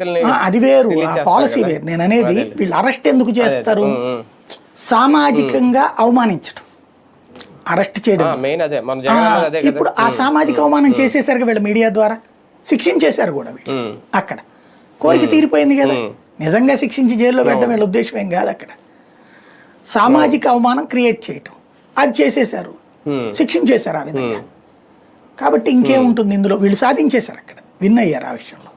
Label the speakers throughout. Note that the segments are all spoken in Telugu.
Speaker 1: వ్యక్తుల్ని
Speaker 2: అది వేరు. పాలసీ. వేరు. నేను అనేది వీళ్ళు అరెస్ట్ ఎందుకు చేస్తారు. సామాజికంగా అవమానించడం అరెస్ట్ చేయడం. ఇప్పుడు ఆ సామాజిక అవమానం చేసేసరికి వీళ్ళ మీడియా ద్వారా శిక్షించేశారు కూడా వీళ్ళు. అక్కడ. కోరిక తీరిపోయింది కదా. నిజంగా శిక్షించి జైల్లో పెట్టడం వీళ్ళ ఉద్దేశం ఏం కాదు అక్కడ. సామాజిక అవమానం క్రియేట్ చేయటం. అది చేసేశారు. శిక్షించేశారు ఆ విధంగా. కాబట్టి ఇంకేముంటుంది ఇందులో? వీళ్ళు సాధించేశారు అక్కడ. విన్ అయ్యారు ఆ విషయంలో.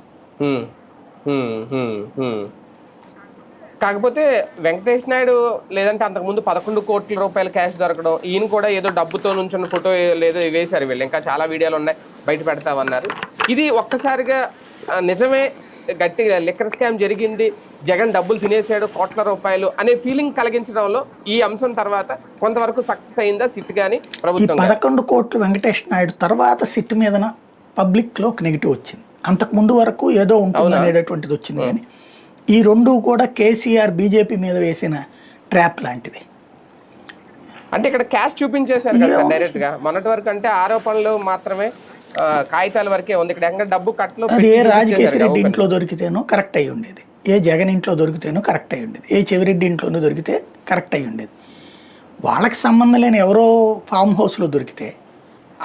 Speaker 1: కాకపోతే వెంకటేష్ నాయుడు లేదంటే అంతకుముందు పదకొండు కోట్ల రూపాయల క్యాష్ దొరకడం ఈయన కూడా ఏదో డబ్బుతో నుంచున్న ఫోటో లేదో వేశారు వీళ్ళు. ఇంకా చాలా వీడియోలు ఉన్నాయి బయట పెడతామన్నారు. ఇది ఒక్కసారిగా నిజమే గట్టిగా లిక్కర్ స్కామ్ జరిగింది జగన్ డబ్బులు తినేసాడు కోట్ల రూపాయలు అనే ఫీలింగ్ కలిగించడంలో ఈ అంశం తర్వాత కొంతవరకు సక్సెస్ అయిందా సిట్ కానీ ప్రభుత్వం?
Speaker 2: పదకొండు కోట్లు వెంకటేష్ నాయుడు తర్వాత సిట్ మీదన పబ్లిక్లో ఒక నెగిటివ్ వచ్చింది. అంతకు ముందు వరకు ఏదో ఉంటుంది అనేటటువంటిది వచ్చింది కానీ ఈ రెండు కూడా కేసీఆర్ బీజేపీ మీద వేసిన ట్రాప్ లాంటిది.
Speaker 1: అంటే ఇక్కడ క్యాష్ చూపించేశారు కదా డైరెక్ట్గా మొన్నటి వరకు అంటే ఆరోపణలు మాత్రమే కాగితాల వరకే ఉంది. ఇక్కడ ఎక్కడ డబ్బు కట్టలు
Speaker 2: అది ఏ రెడ్డి. ఇంట్లో దొరికితేనో కరెక్ట్ అయి ఉండేది. ఏ జగన్ ఇంట్లో దొరికితేనో కరెక్ట్ అయి ఉండేది. ఏ చెవిరెడ్డి ఇంట్లోనూ దొరికితే కరెక్ట్ అయి ఉండేది. వాళ్ళకి సంబంధం లేని ఎవరో ఫామ్ హౌస్లో దొరికితే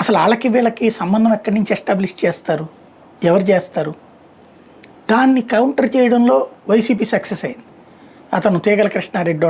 Speaker 2: అసలు వాళ్ళకి వీళ్ళకి సంబంధం ఎక్కడి నుంచి ఎస్టాబ్లిష్ చేస్తారు? ఎవరు చేస్తారు? దాన్ని కౌంటర్ చేయడంలో వైసీపీ సక్సెస్ అయింది. అతను తీగల కృష్ణారెడ్డి